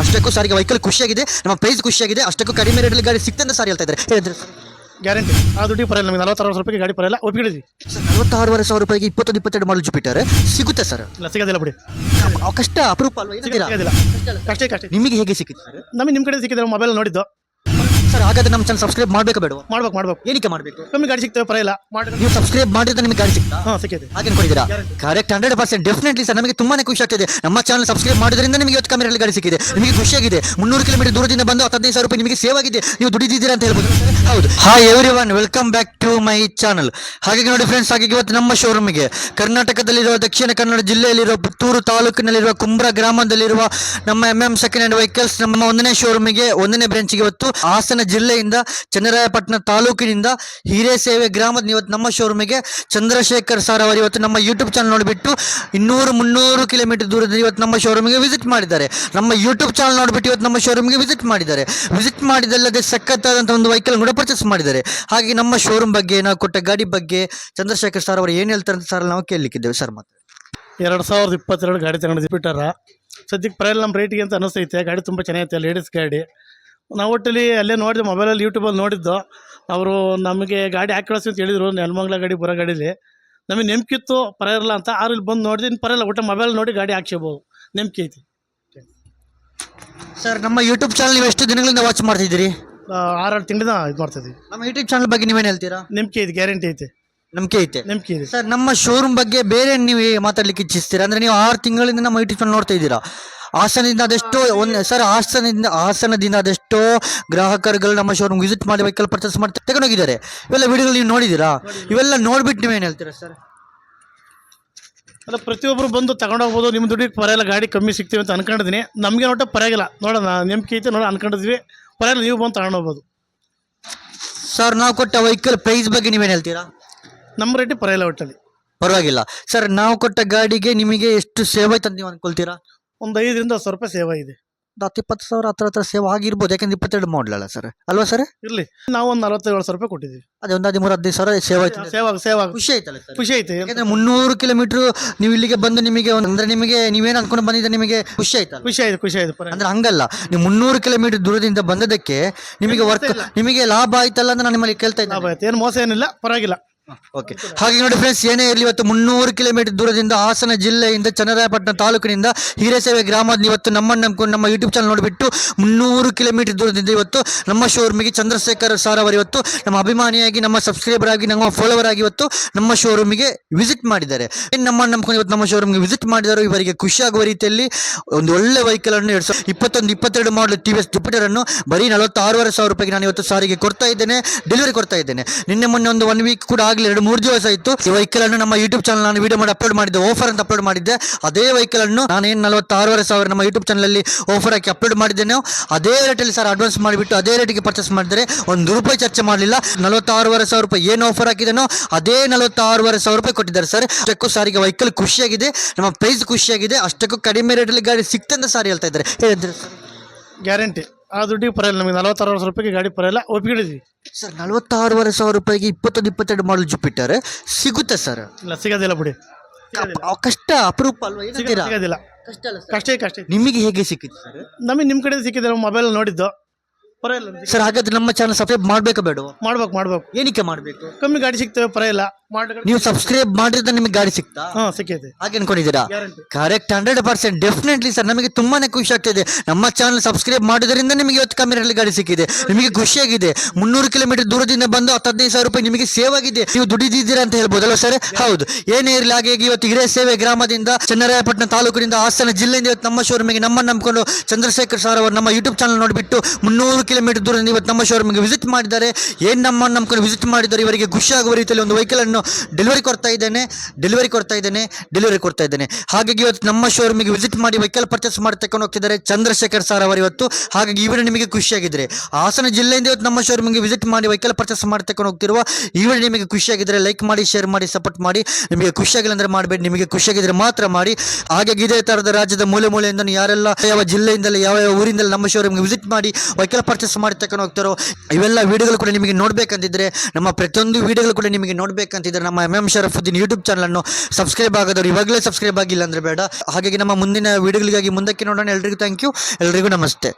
ಅಷ್ಟಕ್ಕೂ ಸಾರಿಗೆ ವೆಹಿಕಲ್ ಖುಷಿಯಾಗಿದೆ ನಮ್ಮ ಪ್ರೈಸ್ ಖುಷಿಯಾಗಿದೆ ಅಷ್ಟಕ್ಕೂ ಕಡಿಮೆ ರೇಟಲ್ಲಿ ಗಾಡಿ ಸಿಕ್ತ ಅಂತ ಸಾರಿ ಹೇಳ್ತಾ ಇದ್ದಾರೆ. ಹೇಳಿದ್ರೆ ಗ್ಯಾರಂಟಿ ಆ ದುಡ್ಡಿಗೆ ಪರಲ್ಲ ನಮಗೆ ನಲವತ್ತಾರು ಸಾವಿರ ರೂಪಾಯಿಗೆ ಗಾಡಿ ಪರಲ್ಲ ಒಪ್ಪಿಡಿದ್ವಿ ಸರ್ ನಲವತ್ತಾರೂವರೆ ಸಾವಿರ ರೂಪಾಯಿಗೆ ಇಪ್ಪತ್ತೊಂದು ಇಪ್ಪತ್ತೆರಡು ಮಾಡಲು ಜುಪಿಟರ್ ಸಿಗುತ್ತೆ ಸರ್? ಇಲ್ಲ ಸಿಗೋದಿಲ್ಲ ಬಿಡಿ. ಕಷ್ಟ ಅಪರೂಪ ಅಲ್ವಾ? ಸಿಗೋದಿಲ್ಲ ಕಷ್ಟೇ ಕಷ್ಟೇ. ನಿಮಗೆ ಹೇಗೆ ಸಿಕ್ಕಿದೆ ಸರ್? ನಮಗೆ ನಿಮ್ಮ ಕಡೆ ಸಿಕ್ಕಿದ್ರೆ ಮೊಬೈಲ್ ನೋಡಿದ್ದು. ಸರ್ ಹಾಗಾದ್ರೆ ನಮ್ಮ ಚಾನಲ್ ಸಬ್ಸ್ಕ್ರೈಬ್ ಮಾಡಬೇಕು ಬೇಡ ಮಾಡ್ಬೇಕು ಮಾಡ್ಬೇಕು. ಏನಕ್ಕೆ ಮಾಡಬೇಕು? ಕಮ್ಮಿ ಗಾಡಿ ಸಿಗ್ತೇವೆ ಇಲ್ಲ ಮಾಡಿ ನೀವು ಸಬ್ಸ್ಕ್ರೈಬ್ ಮಾಡಿದ್ರೆ ನಿಮಗೆ ಗಾಡಿ ಸಿಗ್ತಾ? ಹಾಂ ಸಿಕ್ಕಿದೆ ಹಾಗೆ ಅನ್ಕೊಂಡಿದ್ದೀರಾ correct hundred percent definitely sir ನಮಗೆ ತುಂಬಾನೇ ಖುಷಿ ಆಗ್ತಿದೆ. ನಮ್ಮ ಚಾನಲ್ ಸಬ್ಸ್ಕ್ರೈಬ್ ಮಾಡೋದ್ರಿಂದ ನಿಮಗೆ ಇವತ್ತು ಕಮ್ಮಿ ಗಾಡಿ ಸಿಕ್ಕಿದೆ. ನಿಮಗೆ ಖುಷಿಯಾಗಿದೆ ಮುನ್ನೂರು ಕಿಲೋಮೀಟರ್ ದೂರದಿಂದ ಬಂದು ಹದಿನೈದು ಸಾವಿರ ರೂಪಾಯಿ ನಿಮಗೆ ಸೇವ್ ಆಗಿದೆ. ನೀವು ದುಡಿದಿದ್ದೀರಾ ಅಂತ ಹೇಳ್ಬೋದು. ಹೌದು. Hi everyone welcome back to my channel ಹಾಗಾಗಿ ನೋಡಿ ಫ್ರೆಂಡ್ಸ್ ಹಾಗೆ ಇವತ್ತು ನಮ್ಮ ಶೋರೂಮಿಗೆ ಕರ್ನಾಟಕದಲ್ಲಿರುವ ದಕ್ಷಿಣ ಕನ್ನಡ ಜಿಲ್ಲೆಯಲ್ಲಿರುವ ಪುತ್ತೂರು ತಾಲೂಕಿನಲ್ಲಿರುವ ಕುಂಬ್ರ ಗ್ರಾಮದಲ್ಲಿರುವ ನಮ್ಮ M M second hand vehicles ನಮ್ಮ ಒಂದನೇ ಶೋರೂಮಿಗೆ ಒಂದನೇ ಬ್ರಾಂಚ್ಗೆ ಇವತ್ತು ಹಾಸನ ಜಿಲ್ಲೆಯಿಂದ ಚನ್ನರಾಯಪಟ್ಟಣ ತಾಲೂಕಿನಿಂದ ಹಿರೇಸೇವೆ ಗ್ರಾಮದ ಇವತ್ತು ನಮ್ಮ ಶೋರೂಮಿಗೆ ಚಂದ್ರಶೇಖರ್ ಸರ್ ಅವರು ಇವತ್ತು ನಮ್ಮ ಯೂಟ್ಯೂಬ್ ಚಾನಲ್ ನೋಡಿಬಿಟ್ಟು ಇನ್ನೂರು ಮುನ್ನೂರು ಕಿಲೋಮೀಟರ್ ದೂರದಲ್ಲಿ ಇವತ್ತು ನಮ್ಮ ಶೋರೂಮಿಗೆ ವಿಸಿಟ್ ಮಾಡಿದ್ದಾರೆ. ನಮ್ಮ ಯೂಟ್ಯೂಬ್ ಚಾನಲ್ ನೋಡಿಬಿಟ್ಟು ಇವತ್ತು ನಮ್ಮ ಶೋರೂಮಿಗೆ ವಿಸಿಟ್ ಮಾಡಿದ್ದಾರೆ. ವಿಸಿಟ್ ಮಾಡಿದಲ್ಲದೆ ಸಖತ್ತಾದಂಥ ಒಂದು ವೆಹಿಕಲ್ ಕೂಡ ಪರ್ಚೇಸ್ ಮಾಡಿದ್ದಾರೆ. ಹಾಗೆ ನಮ್ಮ ಶೋರೂಮ್ ಬಗ್ಗೆ ನಾವು ಕೊಟ್ಟ ಗಾಡಿ ಬಗ್ಗೆ ಚಂದ್ರಶೇಖರ್ ಸರ್ ಅವರು ಏನು ಹೇಳ್ತಾರೆ ಸರ್ ನಾವು ಕೇಳಲಿಕ್ಕಿದ್ದೇವೆ ಸರ್ ಮತ್ತೆ. ಎರಡು ಸಾವಿರದ ಇಪ್ಪತ್ತೆರಡು ಗಾಡಿ ತಗೊಂಡು ಬಿಟ್ಟಾರ. ಸದ್ಯಕ್ಕೆ ಪ್ರೈಲ್ ನಮ್ಮ ರೇಟಿಗೆ ಅಂತ ಅನಿಸ್ತೈತೆ. ಗಾಡಿ ತುಂಬ ಚೆನ್ನಾಗೈತೆ ಲೇಡೀಸ್ ಗಾಡಿ. ನಾವು ಒಟ್ಟಲ್ಲಿ ಅಲ್ಲೇ ನೋಡಿದೆ ಮೊಬೈಲಲ್ಲಿ ಯೂಟ್ಯೂಬಲ್ಲಿ ನೋಡಿದ್ದು. ಅವರು ನಮಗೆ ಗಾಡಿ ಹಾಕಿ ಕಳಿಸಿ ಅಂತ ಹೇಳಿದರು ನೆಲಮಂಗ್ಲ ಗಾಡಿ ಬರೋ ಗಾಡೀಲಿ. ನಮಗೆ ನೆಮ್ಕಿತ್ತು ಪರವಾಗಿಲ್ಲ ಅಂತ. ಆರು ಇಲ್ಲಿ ಬಂದು ನೋಡಿದ್ರೆ ಇನ್ನು ಪರಲ್ಲ ಒಟ್ಟು ಮೊಬೈಲ್ ನೋಡಿ ಗಾಡಿ ಹಾಕ್ಸಬೋದು ನೆಮ್ಕಿ ಐತಿ. ಸರ್ ನಮ್ಮ ಯೂಟ್ಯೂಬ್ ಚಾನಲ್ ನೀವು ಎಷ್ಟು ದಿನಗಳಿಂದ ವಾಚ್ ಮಾಡ್ತಿದ್ದೀರಿ? ಆರಾರು ತಿಂಗಳಿಂದ ಇದು ಮಾಡ್ತಿದ್ದೀವಿ. ನಮ್ಮ ಯೂಟ್ಯೂಬ್ ಚಾನಲ್ ಬಗ್ಗೆ ನೀವೇನು ಹೇಳ್ತೀರಾ? ನೆಮ್ಕಿ ಐತಿ ಗ್ಯಾರಂಟಿ ಐತೆ. ನಂಬಿಕೆ ಐತೆ. ನಂಬಿಕೆ ಇದೆ ಸರ್ ನಮ್ಮ ಶೋರೂಮ್ ಬಗ್ಗೆ ಬೇರೆ ನೀವು ಮಾತಾಡ್ಲಿಕ್ಕೆ ಇಚ್ಛಿಸ್ತೀರಾ? ಅಂದ್ರೆ ನೀವು ಆರು ತಿಂಗಳಿಂದ ನಮ್ಮ ಯೂಟ್ಯೂಬ್ ಚಾನಲ್ ನೋಡ್ತಾ ಇದ್ದೀರಾ. ಹಾಸನದಿಂದ ಅದೆಷ್ಟೋ ಒಂದು ಸರ್ ಹಾಸನದಿಂದ ಹಾಸನದಿಂದ ಅದೆಷ್ಟೋ ಗ್ರಾಹಕರುಗಳು ನಮ್ಮ ಶೋರೂಮ್ ವಿಸಿಟ್ ಮಾಡಿ ವೆಹಿಕಲ್ ಪರ್ಚೇಸ್ ಮಾಡಿ ತಗೊಂಡೋಗಿದ್ದಾರೆ. ಇವೆಲ್ಲ ವಿಡಿಯೋಗಳು ನೀವು ನೋಡಿದ್ದೀರಾ? ಇವೆಲ್ಲ ನೋಡ್ಬಿಟ್ಟು ನೀವೇನು ಹೇಳ್ತೀರಾ ಸರ್ ಅಲ್ಲ ಪ್ರತಿಯೊಬ್ಬರು ಬಂದು ತಗೊಂಡೋಗ್ಬೋದು ನಿಮ್ಮ ದುಡ್ಡಿಗೆ ಪರವಾಗಿಲ್ಲ ಗಾಡಿ ಕಮ್ಮಿ ಸಿಗ್ತೀವಿ ಅಂತ ಅನ್ಕೊಂಡಿದ್ದೀನಿ. ನಮಗೆ ಒಟ್ಟು ಪರವಾಗಿಲ್ಲ ನೋಡೋಣ ನಂಬಿಕೆ ಐತೆ ನೋಡಿ ಅನ್ಕೊಂಡಿದ್ವಿ ಪರವಾಗಿಲ್ಲ ನೀವು ಬಂದು ತಗೊಂಡೋಗ್ಬೋದು. ಸರ್ ನಾವು ಕೊಟ್ಟ ವೆಹಿಕಲ್ ಪ್ರೈಸ್ ಬಗ್ಗೆ ನೀವೇನು ಹೇಳ್ತೀರಾ? ನಮ್ಮ ರೇಟಿಗೆ ಪರವಾಗಿಲ್ಲ ಒಟ್ಟಲ್ಲಿ. ಪರವಾಗಿಲ್ಲ. ಸರ್ ನಾವು ಕೊಟ್ಟ ಗಾಡಿಗೆ ನಿಮಗೆ ಎಷ್ಟು ಸೇವ್ ಆಯ್ತು ಅಂತ ನೀವು ಅನ್ಕೊಳ್ತೀರಾ ಒಂದು ಐದರಿಂದ ಹತ್ತು ಸಾವಿರ ರೂಪಾಯಿ ಸೇವ್ ಇದೆ. ಒಂದು ಹತ್ತು ಇಪ್ಪತ್ತು ಸಾವಿರ ಹತ್ರ ಹತ್ರ ಸೇವ್ ಆಗಿರ್ಬೋದು. ಯಾಕಂದ್ರೆ ಇಪ್ಪತ್ತೆರಡು ಮಾಡಲಲ್ಲ ಸರ್ ಅಲ್ವಾ ಸರ್ ಇರಲಿ. ನಾವು ಒಂದು ನಲವತ್ತೇಳು ಸಾವಿರ ರೂಪಾಯಿ ಕೊಟ್ಟಿದ್ದೀವಿ. ಅದೇ ಒಂದು ಹದಿಮೂರು ಹದಿನೈದು ಸಾವಿರ ಸೇವ್ ಆಯ್ತು ಸೇವ್ ಆಗ ಸೇವ್ ಆಗ. ಖುಷಿ ಆಯ್ತಲ್ಲ ಸರ್ ಖುಷಿ ಆಯ್ತು. ಯಾಕಂದ್ರೆ ಮುನ್ನೂರು ಕಿಲೋಮೀಟರ್ ನೀವು ಇಲ್ಲಿಗೆ ಬಂದು ನಿಮಗೆ ಒಂದು- ಅಂದ್ರೆ ನಿಮಗೆ ನೀವೇನು ಅನ್ಕೊಂಡು ಬಂದಿದ್ದೆ ನಿಮಗೆ ಖುಷಿ ಆಯ್ತಲ್ಲ? ಖುಷಿ ಆಯ್ತು ಖುಷಿ ಆಯ್ತು. ಅಂದ್ರೆ ಹಂಗಲ್ಲ. ನೀವು ಮುನ್ನೂರು ಕಿಲೋಮೀಟರ್ ದೂರದಿಂದ ಬಂದದಕ್ಕೆ ನಿಮಗೆ ವರ್ಕ್ ನಿಮಗೆ ಲಾಭ ಆಯ್ತಲ್ಲ ಅಂತ ನಾನು ನಿಮ್ಮಲ್ಲಿ ಕೇಳ್ತಾ ಇದ್ದೆ ಲಾಭ ಆಯ್ತು. ಏನು ಮೋಸ ಏನಿಲ್ಲ. ಪರವಾಗಿಲ್ಲ. ಓಕೆ ಹಾಗೆ ನೋಡಿ ಫ್ರೆಂಡ್ಸ್ ಏನೇ ಇರಲಿ ಇವತ್ತು ಮುನ್ನೂರು ಕಿಲೋಮೀಟರ್ ದೂರದಿಂದ ಹಾಸನ ಜಿಲ್ಲೆಯಿಂದ ಚನ್ನರಾಯಪಟ್ಟಣ ತಾಲೂಕಿನಿಂದ ಹಿರೇಸೇವೆ ಗ್ರಾಮದ ಇವತ್ತು ನಮ್ಮನ್ನು ನಂಬ್ಕೊಂಡು ನಮ್ಮ ಯೂಟ್ಯೂಬ್ ಚಾನಲ್ ನೋಡಿಬಿಟ್ಟು ಮುನ್ನೂರು ಕಿಲೋಮೀಟರ್ ದೂರದಿಂದ ಇವತ್ತು ನಮ್ಮ ಶೋರೂಮಿಗೆ ಚಂದ್ರಶೇಖರ್ ಸಾರ್ ಅವರು ಇವತ್ತು ನಮ್ಮ ಅಭಿಮಾನಿಯಾಗಿ ನಮ್ಮ ಸಬ್ಸ್ಕ್ರೈಬರ್ ಆಗಿ ನಮ್ಮ ಫಾಲೋವರ್ ಆಗಿ ಇವತ್ತು ನಮ್ಮ ಶೋರೂಮಿಗೆ ವಿಸಿಟ್ ಮಾಡಿದ್ದಾರೆ. ಏನು ನಮ್ಮನ್ನು ನಂಬ್ಕೊಂಡು ಇವತ್ತು ನಮ್ಮ ಶೋರೂಮ್ಗೆ ವಿಸಿಟ್ ಮಾಡಿದರು ಇವರಿಗೆ ಖುಷಿಯಾಗುವ ರೀತಿಯಲ್ಲಿ ಒಂದು ಒಳ್ಳೆ ವೆಹಿಕಲ್ ಅನ್ನು ಎರಡು ಸಾವಿರದ ಇಪ್ಪತ್ತೊಂದು ಇಪ್ಪತ್ತೆರಡು model T V S Jupiter ಅನ್ನು ಬರೀ ನಲವತ್ತಾರೂವರೆ ಸಾವಿರ ರೂಪಾಯಿಗೆ ನಾನು ಇವತ್ತು ಸಾರಿಗೆ ಕೊಡ್ತಾ ಇದ್ದೇನೆ ಡೆಲಿವರಿ ಕೊಡ್ತಾ ಇದ್ದೇನೆ. ನಿನ್ನೆ ಮೊನ್ನೆ ಒಂದು ಒನ್ ವೀಕ್ ಕೂಡ ಆಗಲಿ ಎರಡು ಮೂರು ದಿವಸ ಆಯಿತು ಈ ವೆಹಿಕಲ್ ಅನ್ನು ನಮ್ಮ ಯೂಟ್ಯೂಬ್ ಚಾನಲ್ ನಾನು ವಿಡಿಯೋ ಮಾಡಿ ಅಪ್ಲೋಡ್ ಮಾಡಿದ್ದೆ ಆಫರ್ ಅಂತ ಅಪ್ಲೋಡ್ ಮಾಡಿದ್ದೆ. ಅದೇ ವೆಹಿಕಲ್ ಅನ್ನು ನಾನು ಏನು ನಲವತ್ತಾರೂವರೆ ಸಾವಿರ ನಮ್ಮ ಯೂಟ್ಯೂಬ್ ಚಾನಲಲ್ಲಿ ಆಫರ್ ಹಾಕಿ ಅಪ್ಲೋಡ್ ಮಾಡಿದ್ದೇನೆ. ಅದೇ ರೇಟಲ್ಲಿ ಸರ್ ಅಡ್ವಾನ್ಸ್ ಮಾಡಿಬಿಟ್ಟು ಅದೇ ರೇಟಿಗೆ ಪರ್ಚೇಸ್ ಮಾಡಿದರೆ ಒಂದು ರೂಪಾಯಿ ಚರ್ಚೆ ಮಾಡಲಿಲ್ಲ. ನಲವತ್ತಾರೂವರೆ ಸಾವಿರ ರೂಪಾಯಿ ಏನು ಆಫರ್ ಹಾಕಿದನೋ ಅದೇ ನಲವತ್ತಾರೂವರೆ ಸಾವಿರ ರೂಪಾಯಿ ಕೊಟ್ಟಿದ್ದಾರೆ ಸರ್ ಅಷ್ಟಕ್ಕೂ ಸಾರಿಗೆ ವೆಹಿಕಲ್ ಖುಷಿಯಾಗಿದೆ, ನಮ್ಮ ಪ್ರೈಸ್ ಖುಷಿಯಾಗಿದೆ, ಅಷ್ಟಕ್ಕೂ ಕಡಿಮೆ ರೇಟಲ್ಲಿ ಗಾಡಿ ಸಿಕ್ತಂತ ಸಾರಿ ಹೇಳ್ತಾ ಇದ್ದಾರೆ. ಹೇಳಿದ್ರೆ ಗ್ಯಾರಂಟಿ ಆ ದುಡ್ಡಿಗೆ ಪರವಾಗಿಲ್ಲ ನಮಗೆ ನಲವತ್ತಾರು ಸಾವಿರ ರೂಪಾಯಿಗೆ ಗಾಡಿ ಪರಲ್ಲ ಒಪ್ಪಿಗಿಡಿದ್ವಿ ಸರ್ ನಲವತ್ತಾರೂವರೆ ಸಾವಿರ ರೂಪಾಯಿಗೆ ಇಪ್ಪತ್ತೊಂದು ಇಪ್ಪತ್ತೆರಡು ಮಾಡಲ್ ಜುಪಿಟರ್ ಸಿಗುತ್ತೆ ಸರ್? ಇಲ್ಲ ಸಿಗೋದಿಲ್ಲ ಬಿಡಿ. ಕಷ್ಟ ಅಪರೂಪ ಅಲ್ವಾ? ಏನಂತೀರಾ? ಸಿಗೋದಿಲ್ಲ ಕಷ್ಟ ಅಲ್ಲ ಸರ್. ಕಷ್ಟೇ. ನಿಮಗೆ ಹೇಗೆ ಸಿಕ್ಕಿತ್ತು ಸರ್? ನಮಗೆ ನಿಮ್ಮ ಕಡೆ ಸಿಕ್ಕಿದೆ ಮೊಬೈಲ್ ನೋಡಿದ್ದು. ಪರವಾಗಿಲ್ಲ ಸರ್ ಹಾಗಾದ್ರೆ ನಮ್ಮ ಚಾನಲ್ ಸಬ್ಸ್ಕ್ರೈಬ್ ಮಾಡಬೇಕಾ ಬೇಡ ಮಾಡ್ಬೇಕು ಮಾಡ್ಬೇಕು. ಏನಕ್ಕೆ ಮಾಡಬೇಕು? ಕಮ್ಮಿ ಗಾಡಿ ಸಿಗ್ತವೆ ಪರವಾಗಿಲ್ಲ. ಇಲ್ಲ ನೀವು ಸಬ್ಸ್ಕ್ರೈಬ್ ಮಾಡಿದ್ರೆ ನಿಮಗೆ ಗಾಡಿ ಸಿಗ್ತಾ? ಹಾ ಸಿಕ್ಕೈತೆ ಹಾಗೆ ಅನ್ಕೊಂಡಿದ್ದೀರಾ? Correct hundred percent definitely sir ನಮಗೆ ತುಂಬಾನೇ ಖುಷಿ ಆಗ್ತಿದೆ. ನಮ್ಮ ಚಾನಲ್ ಸಬ್ಸ್ಕ್ರೈಬ್ ಮಾಡೋದ್ರಿಂದ ನಿಮಗೆ ಇವತ್ತು ಕಮ್ಮಿ ರೇಟಲ್ಲಿ ಗಾಡಿ ಸಿಕ್ಕಿದೆ. ನಿಮಗೆ ಖುಷಿಯಾಗಿದೆ ಮುನ್ನೂರು ಕಿಲೋಮೀಟರ್ ದೂರದಿಂದ ಬಂದು ಹತ್ತು ಹದಿನೈದು ಸಾವಿರ ರೂಪಾಯಿ ನಿಮಗೆ ಸೇವ್ ಆಗಿದೆ. ನೀವು ದುಡಿದಿದ್ದೀರಾ ಅಂತ ಹೇಳ್ಬೋದಲ್ಲ ಸರ್? ಹೌದು. ಏನೇ ಇರಲಿ ಹಾಗೆ ಇವತ್ತು ಹಿರಿಯ ಸೇವೆ ಗ್ರಾಮದಿಂದ ಚನ್ನರಾಯಪಟ್ಟಣ ತಾಲೂಕಿನಿಂದ ಹಾಸನ ಜಿಲ್ಲೆಯಿಂದ ಇವತ್ತು ನಮ್ಮ ಶೋರೂಮಿಗೆ ನಮ್ಮನ್ನು ನಂಬಿಕೊಂಡು ಚಂದ್ರಶೇಖರ್ ಸರ್ ಅವರು ನಮ್ಮ ಯೂಟ್ಯೂಬ್ ಚಾನಲ್ ನೋಡಿಬಿಟ್ಟು ಮುನ್ನೂರು ಕಿಲೋಮೀಟರ್ ದೂರದಿಂದ ಇವತ್ತು ನಮ್ಮ ಶೋರೂಮ್ಗೆ ವಿಸಿಟ್ ಮಾಡಿದ್ದಾರೆ. ಏನು ನಮ್ಮ ನಮ್ಕೊಂಡು ವಿಸಿಟ್ ಮಾಡಿದ್ದಾರೆ, ಇವರಿಗೆ ಖುಷಿಯಾಗುವ ರೀತಿಯಲ್ಲಿ ಒಂದು ವೆಹಿಕಲ್ ಅನ್ನು ಡೆಲಿವರಿ ಕೊಡ್ತಾ ಇದ್ದೇನೆ. ಡೆಲಿವರಿ ಕೊಡ್ತಾ ಇದ್ದೇನೆ ಡೆಲಿವರಿ ಕೊಡ್ತಾ ಇದ್ದೇನೆ. ಹಾಗಾಗಿ ಇವತ್ತು ನಮ್ಮ ಶೋರೂಮಿಗೆ ವಿಸಿಟ್ ಮಾಡಿ ವೆಹಿಕಲ್ ಪರ್ಚೇಸ್ ಮಾಡಿ ತಕೊಂಡು ಹೋಗ್ತಿದ್ದಾರೆ ಚಂದ್ರಶೇಖರ್ ಸರ್ ಅವರು ಇವತ್ತು. ಹಾಗಾಗಿ ಇವರು ನಿಮಗೆ ಖುಷಿಯಾಗಿದ್ರೆ ಹಾಸನ ಜಿಲ್ಲೆಯಿಂದ ಇವತ್ತು ನಮ್ಮ ಶೋರೂಮಿಗೆ ವಿಸಿಟ್ ಮಾಡಿ ವೆಹಿಕಲ್ ಪರ್ಚೇಸ್ ಮಾಡಿ ತಕೊಂಡು ಹೋಗ್ತಿರುವ ಇವರು ನಿಮಗೆ ಖುಷಿಯಾಗಿದ್ರೆ ಲೈಕ್ ಮಾಡಿ ಶೇರ್ ಮಾಡಿ ಸಪೋರ್ಟ್ ಮಾಡಿ. ನಿಮಗೆ ಖುಷಿಯಾಗಿಲ್ಲ ಅಂದ್ರೆ ಮಾಡಬೇಡಿ, ನಿಮಗೆ ಖುಷಿಯಾಗಿದ್ರೆ ಮಾತ್ರ ಮಾಡಿ. ಹಾಗಾಗಿ ಇದೇ ತರದ ರಾಜ್ಯದ ಮೂಲೆ ಮೂಲೆಯಿಂದ ಯಾರೆಲ್ಲ ಯಾವ ಜಿಲ್ಲೆಯಿಂದಲೇ, ಯಾವ ಯಾವ ಊರಿಂದಲೇ ನಮ್ಮ ಶೋರೂಮ್ಗೆ ವಿಸಿಟ್ ಮಾಡಿ ವೆಹಿಕಲ್ ಪರ್ಚೇಸ್ ಪರ್ಚೇಸ್ ಮಾಡಿ ತಕೊಂಡು ಹೋಗ್ತಾರೋ ಇವೆಲ್ಲ ವೀಡಿಯೋಗಳು ಕೂಡ ನಿಮಗೆ ನೋಡಬೇಕಂತಿದ್ರೆ, ನಮ್ಮ ಪ್ರತಿಯೊಂದು ವೀಡಿಯೋಗಳು ಕೂಡ ನಿಮಗೆ ನೋಡಬೇಕಂತಿದ್ರೆ ನಮ್ಮ ಎಂ ಎಂ ಶರಫುದ್ದೀನ್ ಯೂಟ್ಯೂಬ್ ಚಾನಲನ್ನು ಸಬ್ಸ್ಕ್ರೈಬ್ ಆಗೋದವ್ರು ಇವಾಗಲೇ ಸಬ್ಸ್ಕ್ರೈಬ್ ಆಗಿಲ್ಲ ಅಂದರೆ ಬೇಡ. ಹಾಗಾಗಿ ನಮ್ಮ ಮುಂದಿನ ವೀಡಿಯೋಗಳಿಗಾಗಿ ಮುಂದಕ್ಕೆ ನೋಡೋಣ. ಎಲ್ರಿಗೂ ಥ್ಯಾಂಕ್ ಯು ಎಲ್ರಿಗೂ ನಮಸ್ತೆ.